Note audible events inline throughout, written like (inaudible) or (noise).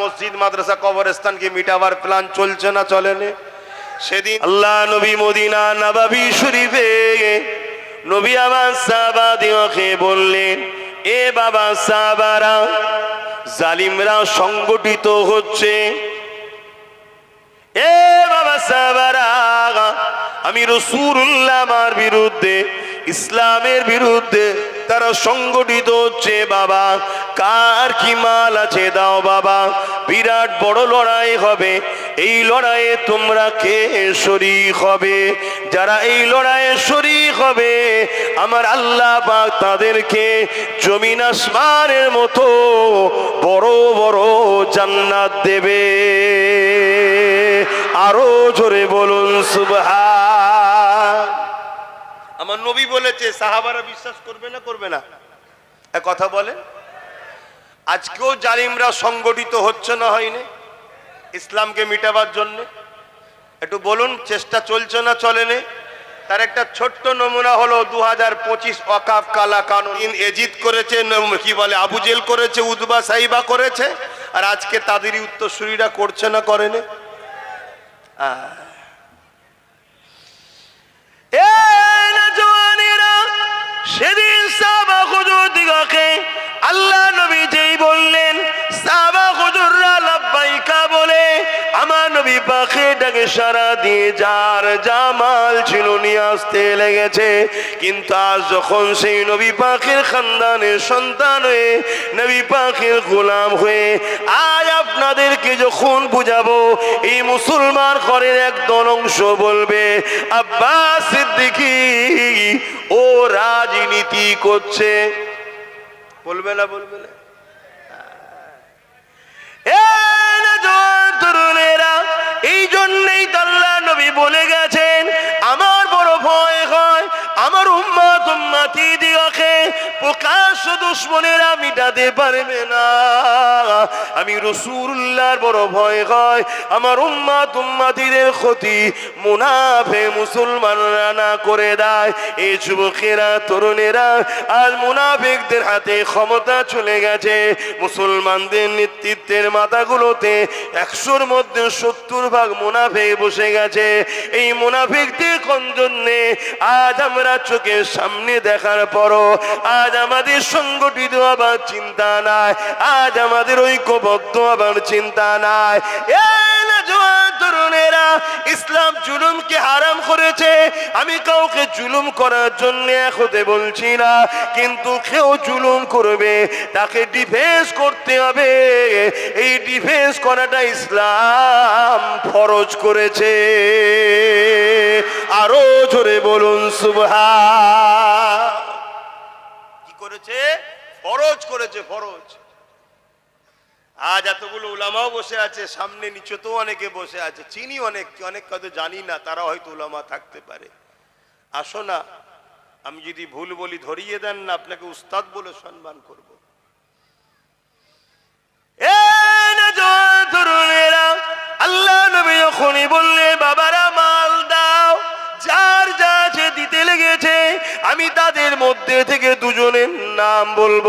মসজিদ, মাদ্রাসা কবরস্থানকে মিটাবার প্ল্যান চলছে না, চলেনি। সেদিন আল্লাহ নবী মদিনা নবাবি শরীফে নবী আমার সাহাবাদিওকে বললেন, এ বাবা সাহাবারা, জালিমরা সংগঠিত হচ্ছে। এ বাবা সাহাবারা, আমি রসুল্লাহ আমার বিরুদ্ধে, ইসলামের বিরুদ্ধে তারা সংগঠিত হচ্ছে, বাবা। কার কি মাল আছে, দাও বাবা। বিরাট বড় লড়াই হবে। এই লড়াইয়ে তোমরা কে শরিক হবে? যারা এই লড়াইয়ে শরিক হবে, আমার আল্লাহ পাক তাদেরকে জমিন আসমানের মতো বড় বড় জান্নাত দেবে। আরও জোরে বলুন, সুবহান। আমার নবী বলেছে, সাহাবারা বিশ্বাস করবে না করবে না। কথা বলে আজকেও জালিমরা সংগঠিত হচ্ছে না হয়নি ইসলামকে মিটাবার জন্য। একটু বলুন, চেষ্টা চলছে না চলেনি? তার একটা ছোট্ট নমুনা হলো দু হাজার পঁচিশ অকাফ কালা কানুন। এজিদ করেছে কি বলে আবুজেল করেছে উদবা সাইবা করেছে, আর আজকে তাদেরই উত্তরসূরিরা করছে না, করেনি? আহ। দিগকে আল্লাহ নবী যেই বললেন লেগেছে। কিন্তু সন্তান হয়ে নবী পাখির গোলাম হয়ে, আজ আপনাদেরকে যখন বুঝাবো, এই মুসলমান ঘরের একদল অংশ বলবে, আব্বাস সিদ্দিকি, ও রাজনীতি করছে। বলবে না বলবে না। দুশ্মনেরা মিটাতে পারবে না। আমি বড় ভয় হয়। আমার উম্মাত উম্মাতিদের ক্ষতি মুনাফে মুসলমানরা না করে দেয়। এই যুবকেরা, তরুণেরা আর হাতে ক্ষমতা চলে গেছে। মুসলমানদের নেতৃত্বের মাথাগুলোতে একশোর মধ্যে সত্তর ভাগ মুনাফিক বসে গেছে। এই মুনাফিকদের কোন জন্যে আজ আমরা চোখের সামনে দেখার পরও, আজ আমাদের সংগঠিত আবার চিন্তা নাই। আজ আমাদের ঐক্যবদ্ধ আবার চিন্তা নাই। তরুণেরা, ইসলাম জুলুমকে হারাম করেছে। আমি কাউকে জুলুম করার জন্য হতে বলছি না, কিন্তু কেউ জুলুম করবে, তাকে ডিফেন্স করতে হবে। এই ডিফেন্স করাটা ইসলাম ফরজ করেছে। আরও জোরে বলুন কি করেছে, ফরজ করেছে, ফরজ। আজ এতগুলো উলামাও বসে আছে, সামনে নিচেতেও অনেকে বসে আছে, চিনি অনেক অনেক হয়তো জানি না, তারা হয়তো উলামা থাকতে পারে। আসো না, আমি যদি ভুল বলি ধরিয়ে দেন না, আপনাকে উস্তাদ বলে সম্মান করব। আল্লাহ নবী যখনই বললে, বাবারা মধ্যে থেকে দুজনের নাম বলব।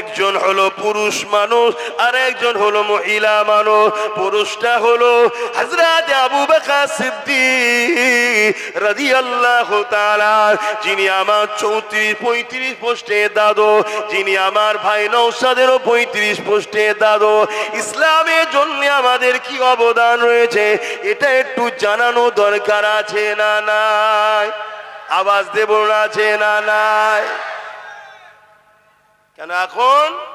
একজন হলো পুরুষ মানুষ, আর একজন হলো মহিলা মানুষ। পুরুষটা হলো হজরত আবু বকর সিদ্দিক রাদিয়াল্লাহু তাআলা, যিনি আমার চৌত্রিশ পঁয়ত্রিশ পোস্টে দাদু, যিনি আমার ভাই নৌসাদেরও পঁয়ত্রিশ পোস্টে দাদু। ইসলামের জন্য আমাদের কি অবদান রয়েছে, এটা একটু জানানো দরকার আছে না নাই? আওয়াজ দেব না আছে না নাই? কেন এখন?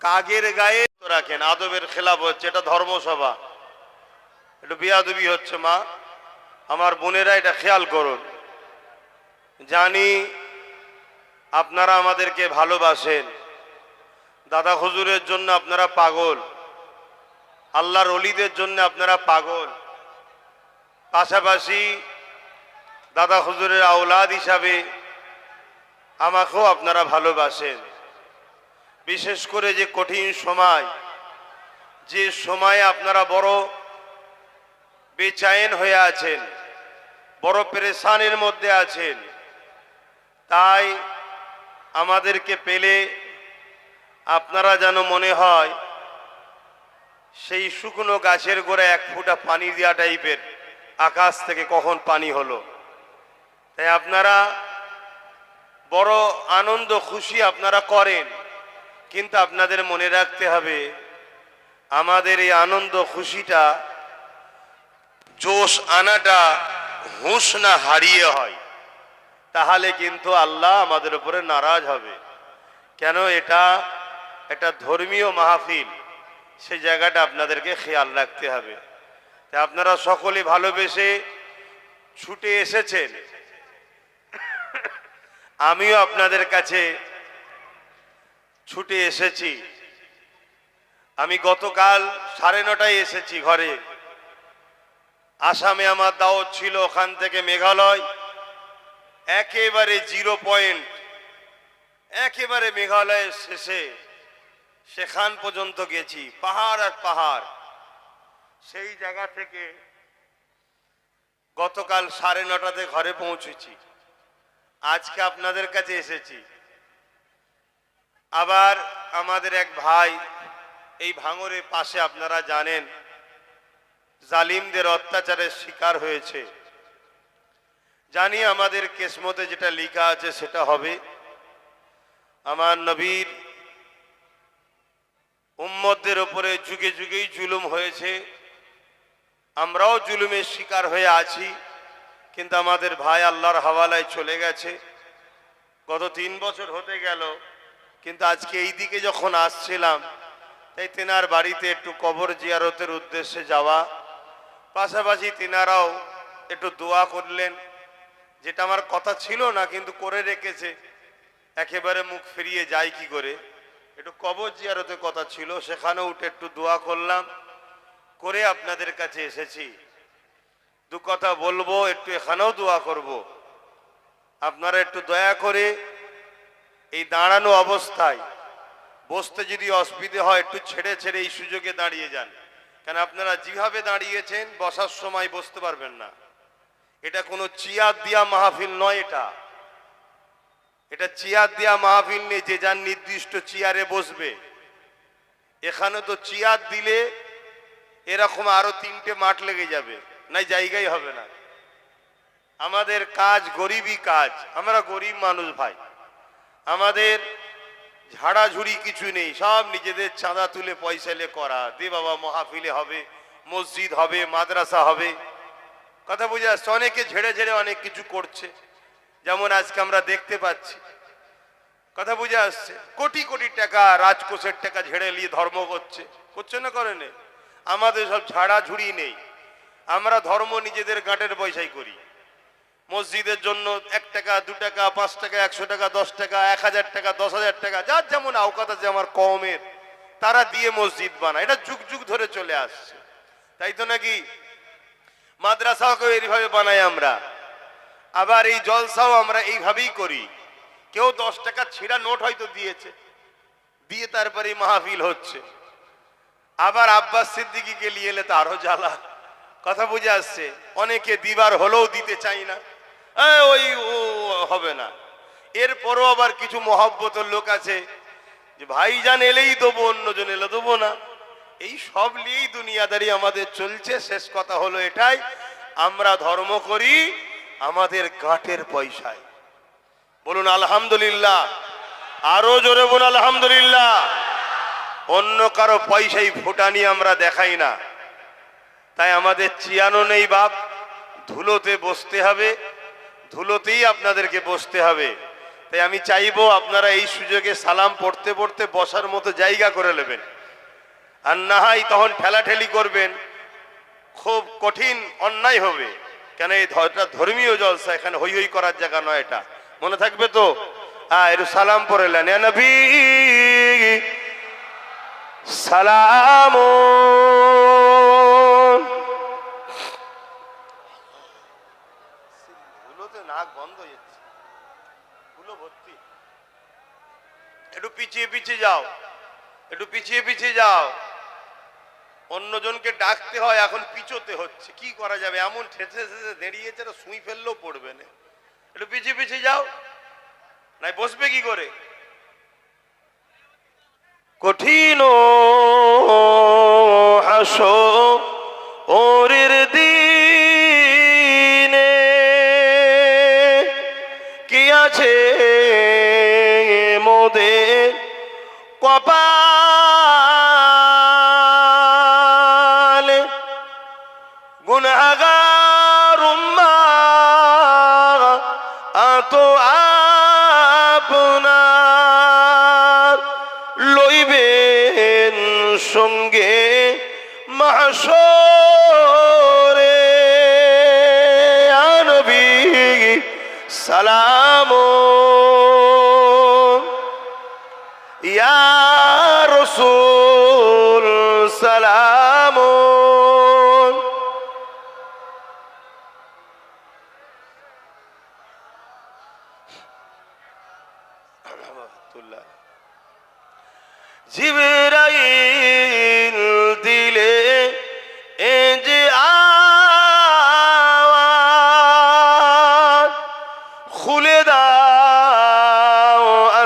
কাগের গায়ে রাখেন, আদবের খেলাফ হচ্ছে, এটা ধর্মসভা। একটু বিয়াদবি হচ্ছে, মা। আমার বোনেরা এটা খেয়াল করুন। জানি আপনারা আমাদেরকে ভালোবাসেন। দাদা হুজুরের জন্য আপনারা পাগল। আল্লাহর অলিদের জন্য আপনারা পাগল। পাশাপাশি দাদা হুজুরের আওলাদ হিসাবে আমাকেও আপনারা ভালোবাসেন। বিশেষ করে যে কঠিন সময়, যে সময়ে আপনারা বড় বেচায়েন হয়ে আছেন, বড় পেরেশানের মধ্যে আছেন, তাই আমাদেরকে পেলে আপনারা যেন মনে হয় সেই শুকনো গাছের গোড়ায় এক ফুটা পানি দেওয়া টাইপের আকাশ থেকে কখন পানি হলো। তাই আপনারা বড় আনন্দ, খুশি আপনারা করেন। কিন্তু আপনাদের মনে রাখতে হবে, আমাদের এই আনন্দ, খুশিটা, জোশ আনাটা, হুঁশ না হারিয়ে হয়। তাহলে কিন্তু আল্লাহ আমাদের উপরে নারাজ হবে। কেন এটা একটা ধর্মীয় মাহফিল সেই জায়গাটা আপনাদেরকে খেয়াল রাখতে হবে। তা আপনারা সকলে ভালোবেসে ছুটে এসেছেন। আমিও আপনাদের কাছে ছুটে এসেছি। আমি গতকাল সাড়ে নটায় এসেছি ঘরে। আসামে আমার দাওয়াত ছিল ওখান থেকে মেঘালয়। একেবারে জিরো পয়েন্ট। একেবারে মেঘালয়ের শেষে সেখান পর্যন্ত গেছি, পাহাড় আর পাহাড়। সেই জায়গা থেকে গতকাল সাড়ে নটাতে ঘরে পৌঁছেছি। আজকে আপনাদের কাছে এসেছি। আবার আমাদের এক ভাই এই ভাঙরের পাশে আপনারা জানেন, জালিমদের অত্যাচারের শিকার হয়েছে। জানি আমাদের কেসমতে যেটা লেখা আছে সেটা হবে, আমার নবীর উম্মতদের ওপরে যুগে যুগেই জুলুম হয়েছে, আমরাও জুলুমের শিকার হয়ে আছি। কিন্তু আমাদের ভাই আল্লাহর হাওয়ালায় চলে গেছে। গত তিন বছর হতে গেল, কিন্তু আজকে এই দিকে যখন আসছিলাম, তাই তেনার বাড়িতে একটু কবর জিয়ারতের উদ্দেশ্যে যাওয়া, পাশাপাশি তেনারাও একটু দোয়া করলেন, যেটা আমার কথা ছিল না, কিন্তু করে রেখেছে, একেবারে মুখ ফিরিয়ে যায় কি করে। একটু কবর জিয়ারতের কথা ছিল সেখানে উঠে একটু দোয়া করলাম, করে আপনাদের কাছে এসেছি। দু কথা বলব, একটু এখানেও দোয়া করব। আপনারা একটু দয়া করে এই দাঁড়ানো অবস্থায় বসতে যদি অসুবিধে হয়, একটু ছেড়ে ছেড়ে এই সুযোগে দাঁড়িয়ে যান। কেন আপনারা যেভাবে দাঁড়িয়েছেন, বসার সময় বসতে পারবেন না। এটা কোনো চেয়ার দিয়া মাহফিল নয় এটা। এটা চেয়ার দেওয়া মাহফিল নেই, যে যার নির্দিষ্ট চেয়ারে বসবে। এখানে তো চেয়ার দিলে এরকম আরও তিনটে মাঠ লেগে যাবে। নাই জায়গাই হবে না। আমাদের কাজ গরিবই কাজ, আমরা গরিব মানুষ ভাই। আমাদের ঝাড়াঝুড়ি কিছু নেই, সব নিজেদের চাঁদা তুলে পয়সা লে করা। দে বাবা, মহাফিলে হবে, মসজিদ হবে, মাদ্রাসা হবে। কথা বুঝে আসছে? অনেকে ঝেড়ে ঝেড়ে অনেক কিছু করছে। যেমন আজকে আমরা দেখতে পাচ্ছি। কথা বুঝে আসছে? কোটি কোটি টাকা রাজকোষের টাকা ঝেড়ে নিয়ে ধর্ম করছে। করছে না করে নে আমাদের সব ঝাড়াঝুড়ি নেই। আমরা ধর্ম নিজেদের গাঁটের পয়সাই করি। মসজিদের জন্য এক টাকা, দু টাকা, পাঁচ টাকা, একশো টাকা, দশ টাকা, এক হাজার টাকা, দশ হাজার টাকা, যার যেমন আওকাত আছে আমার কমের তারা দিয়ে মসজিদ বানায়। এটা যুগ যুগ ধরে চলে আসছে। তাই তো নাকি? মাদ্রাসাকেও এইভাবে বানাই আমরা। আবার এই জলসাও আমরা এইভাবেই করি। কেউ দশ টাকা ছিঁড়া নোট হয়তো দিয়েছে, দিয়ে তারপরে মাহফিল হচ্ছে। আবার আব্বাস সিদ্দিকিকে নিয়ে এলে তারও জ্বালা। কথা বুঝে আসছে, অনেকে দিবার হলেও দিতে চাই না। ওই, ও, হবে না। এরপরও আবার কিছু মহব্বতের লোক আছে, যে ভাইজান এলেই দেবো, অন্যজন এলে দেবো না। এই সব নিয়েই দুনিয়াদারি আমাদের চলছে। শেষ কথা হলো এটাই, আমরা ধর্ম করি আমাদের গাঁটের পয়সায়। বলুন, আলহামদুলিল্লাহ। আরও জোরে বলুন, আলহামদুলিল্লাহ। অন্য কারও পয়সাই ফুটানি আমরা দেখাই না। তাই আমাদের চিয়ানো নেই বাপ। ধুলোতে বসতে হবে। ধুলোতেই আপনাদেরকে বসতে হবে। তাই আমি চাইব আপনারা এই সুযোগে সালাম পড়তে পড়তে বসার মতো জায়গা করে নেবেন। আর না তখন ঠেলাঠেলি করবেন। খুব কঠিন অন্যায় হবে। কেন এই ধর্মীয় জলসা, এখানে হই হই করার জায়গা নয় এটা। মনে থাকবে তো? একটু সালাম পরে নবী, সালাম নাক বন্ধ হয়ে যাচ্ছে। ধুলো ভর্তি। একটু পিছিয়ে পিছিয়ে যাও। একটু পিছিয়ে পিছিয়ে যাও। অন্যজনকে ডাকতে হয়, এখন পিছোতে হচ্ছে। কি করা যাবে? এমন ঠেসে ঠেসে দাঁড়িয়েছে না সুই ফেললেও পড়বে না। একটু পিছিয়ে পিছিয়ে যাও। নাই, বসবে কি করে? কঠিন মাসো সঙ্গে মাসরে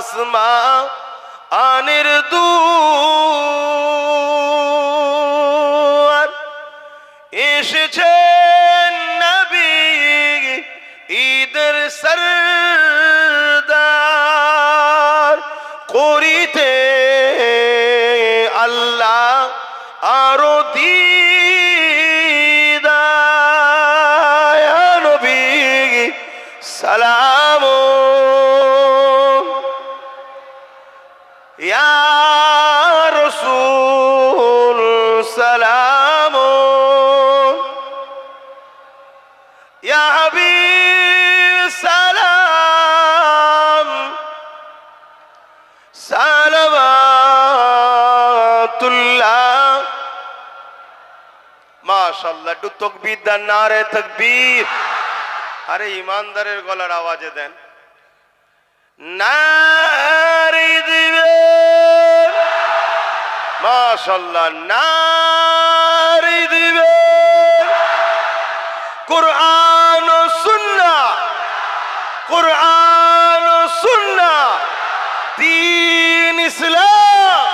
আসমা আনির দুয়ার ইয়া হাবিব সালাম। সালামাতুল্লাহ। আরে ইমানদারের গলার আওয়াজে দেন। নারী দিবে। মাশাল্লাহ নারী দিবে। কোরআন ও সুন্নাহ কোরআন ও সুন্নাহ দিন ইসলাম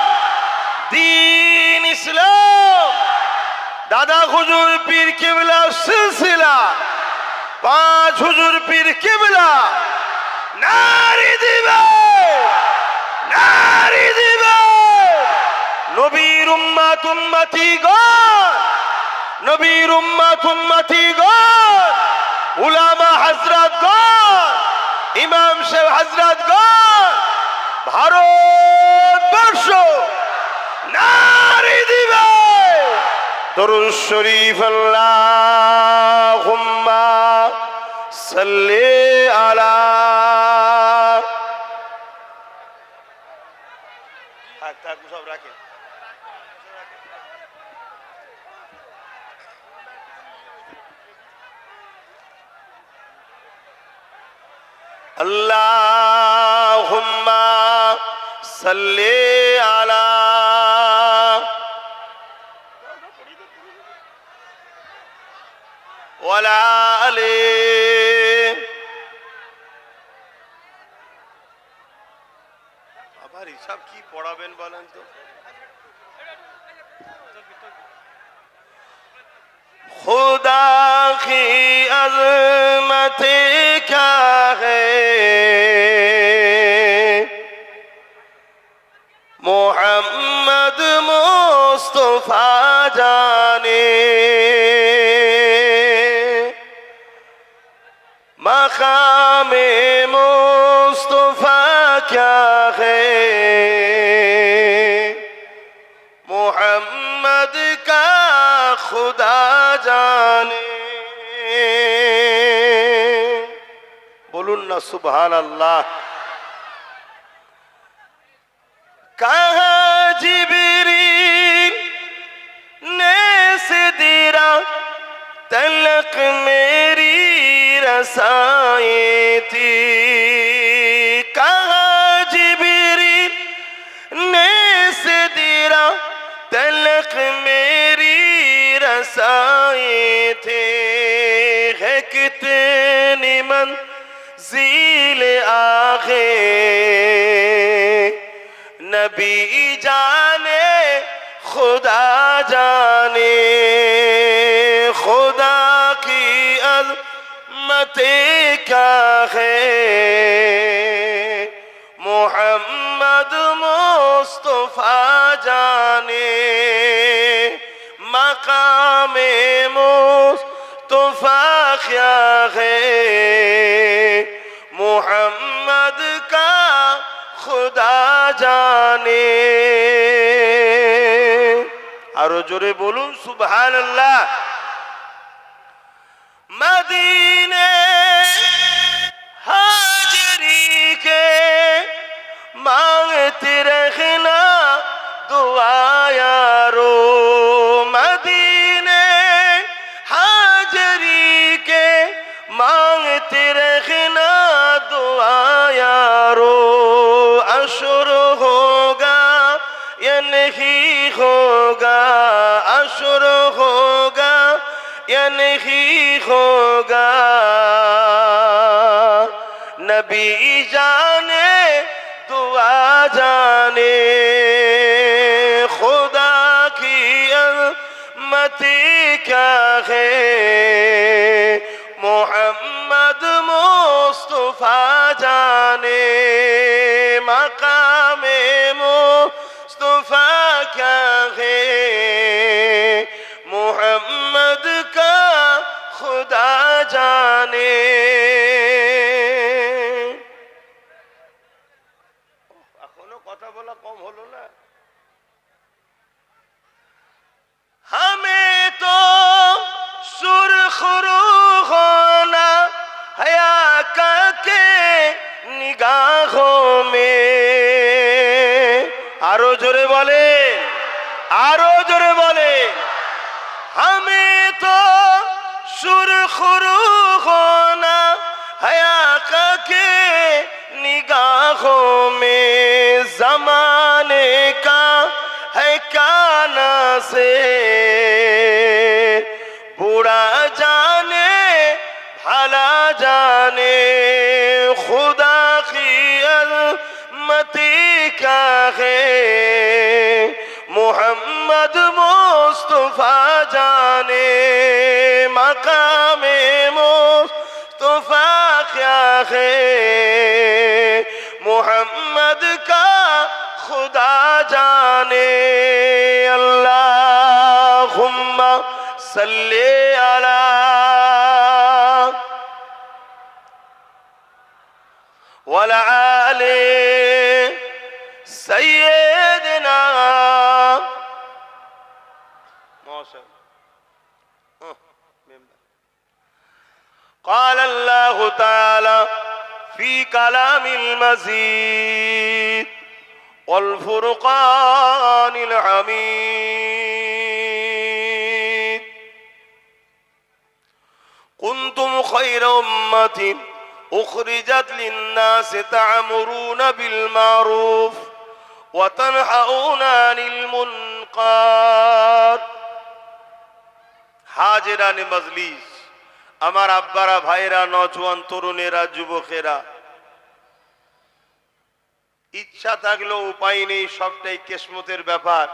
দিন ইসলাম দাদা হুজুর পীর কেবলা সিলসিলা। পাঁচ হুজুর পীর কেবলা। নারী দিবে নারী দিবে নবীর উম্মাত উম্মতি গণ। নবীর উম্মাত উম্মতি গণ। উলামা হযরত গণ। ইমাম সাহেব হযরত গণ। ভারতবর্ষ নারী দিবে দরুদ শরীফ আল্লাহুম্মা সাল্লি আলা থাক থাক সব রাখে সাল্লি আলা। ওয়ালা আলি। আবার হিসাব কি পড়াবেন বলেন তো? خدا کی عظمتیں سبحان الله. کہا না نیس دیرا تلق میری رسائی تھی؟ کہا جبری نے سے دیرا تلق میری رسائی تھی؟ ہے کتنی من সিলে আখে। নবী জানে খুদা জানে। খুদা কি আজমতে কা হে? মোহাম্মদ মো জোরে বলুন সুবহান আল্লাহ মদিনে হাজরি কে মাংতে রখনা দোয়া नहीं होगा नबी जाने दुआ जाने खुदा की मती क्या है मोहम्मद मुस्तफा जाने मकाम मुस्तफा क्या सुरखरू होना हया के निगाहों में আরো জোরে বলে আরো জোরে বলে हमें तो सुरखरू होना हया के निगाहों में जमाने মোহাম্মদ মোস্তফা জানে, মাকামে মোস্তফা ক্যা হে মোহাম্মদ কা খুদা জানে আল্লাহ সাল্লে আলা ولا عليه سيد قال الله تعالى في كلام المزيد والفرقان العميد كنتم خير أمة أخرجت للناس تعمرون بالمعروف وتنحؤون عن المنكر. حاجران مجلس. আমার আব্বারা, ভাইরা, নজওয়ান, তরুণেরা, যুবকেরা, ইচ্ছা থাকলেও উপায় নেই, সবটাই কেসমতের ব্যাপার।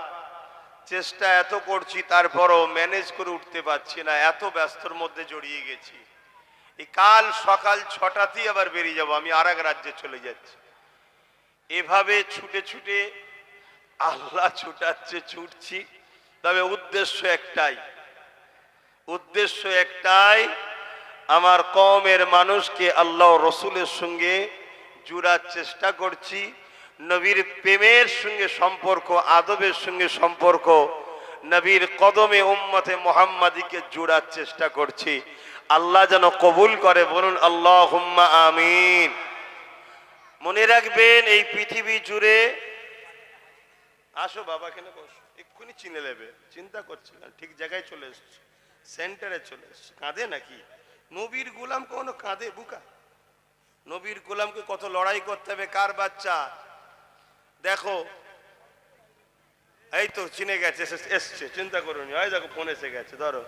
চেষ্টা এত করছি, তারপরও ম্যানেজ করে উঠতে পারছি না, এত ব্যস্তর মধ্যে জড়িয়ে গেছি। এই কাল সকাল ছটাতেই আবার বেরিয়ে যাব, আমি আর রাজ্যে চলে যাচ্ছি। এভাবে ছুটে ছুটে আল্লাহ ছুটাচ্ছে, ছুটছি। তবে উদ্দেশ্য একটাই উদ্দেশ্য একটাই আমার কমের মানুষকে আল্লাহ রসুলের সঙ্গে জুড়ার চেষ্টা করছি। নবীর প্রেমের সঙ্গে সম্পর্ক, আদবের সঙ্গে সম্পর্ক, নবীর কদমে উম্মতে মোহাম্মদীকে জুড়ার চেষ্টা করছি। আল্লাহ যেন কবুল করে, বলুন আল্লাহ হুম্মা আমিন। মনে রাখবেন, এই পৃথিবী জুড়ে আসো বাবা কেন এক্ষুনি চিনে নেবে। চিন্তা করছি ঠিক জায়গায় চলে এসছি। সেন্টারে চলে এসছি। কাঁদে নাকি? নবীর গোলাম কোনো কাঁদে, বুকা? নবীর গোলামকে কত লড়াই করতে হবে, কার বাচ্চা? দেখো, এই তো চিনে গেছে এসে- এসছে, চিন্তা করুন ওই দেখো, ফোন এসে গেছে, ধরো।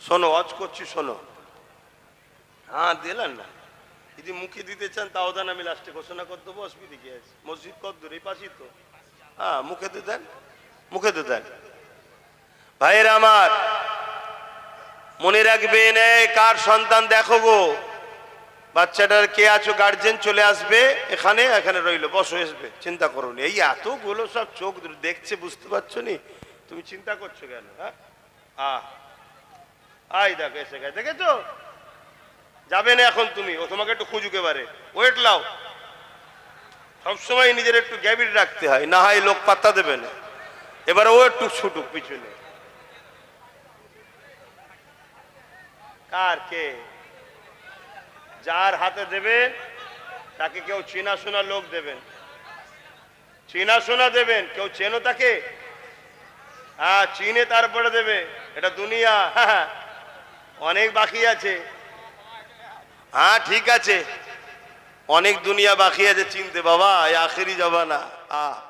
শোনো অজ করছি, শোনো। হ্যাঁ দিলেন না। যদি মুখে দিতে চান, তাও দেন, আমি লাস্টে ঘোষণা করে দেবো, অসুবিধে কি আছে? মসজিদ কত দূর এই পাশেই তো। হ্যাঁ মুখে তো দেন মুখে তো দেন ভাইয়েরা আমার মনে রাখবেন কার সন্তান দেখো গো? বাচ্চাটার কে আছো গার্জেন চলে আসবে, এখানে এখানে রইল, বসো আসবে চিন্তা করো। এই এতগুলো সব চোখ দেখছে, বুঝতে পারছ নি? তুমি চিন্তা করছ কেন হ্যাঁ? আই দেখো, এসে গেছে, দেখেছ? যাবে না এখন তুমি, ও তোমাকে একটু খুঁজুক এবারে। ওয়েট লাও সবসময় নিজের একটু গ্যাবিট রাখতে হয়, না হয় লোক পাত্তা দেবে না। এবারে ও একটু ছুটুক পিছনে। কার কে? যার হাতে দেবেন তাকে কেউ চেনা শোনা লোক দেবেন। চেনা শোনা দেবেন, কেউ চেনো তাকে? হ্যাঁ চিনে তারপরে দেবে, এটা দুনিয়া। (laughs) অনেক বাকি আছে। হ্যাঁ ঠিক আছে। অনেক দুনিয়া বাকি আছে, চিনতে বাবা, এই আখেরি যাবা না আহ।